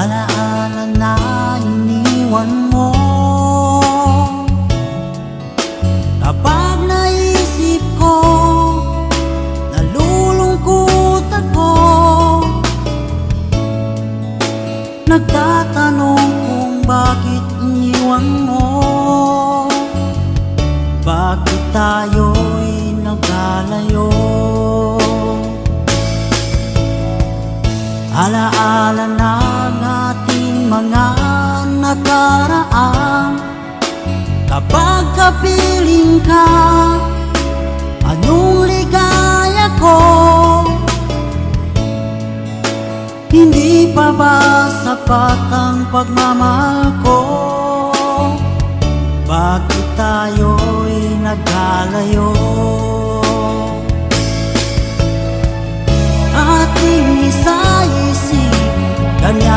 Alaala na iniwan mo. Kapag naisip ko Nalulungkot ako. Nagtatanong kung bakit iniwan mo. Bakit tayo'y nagkalayo? Alaala mga nakaraan. Kapag kapiling ka Anong ligaya ko? Hindi pa ba sapat ang pagmamahal ko? Bakit tayo'y nagkalayo? Ating isa-isip Ganyan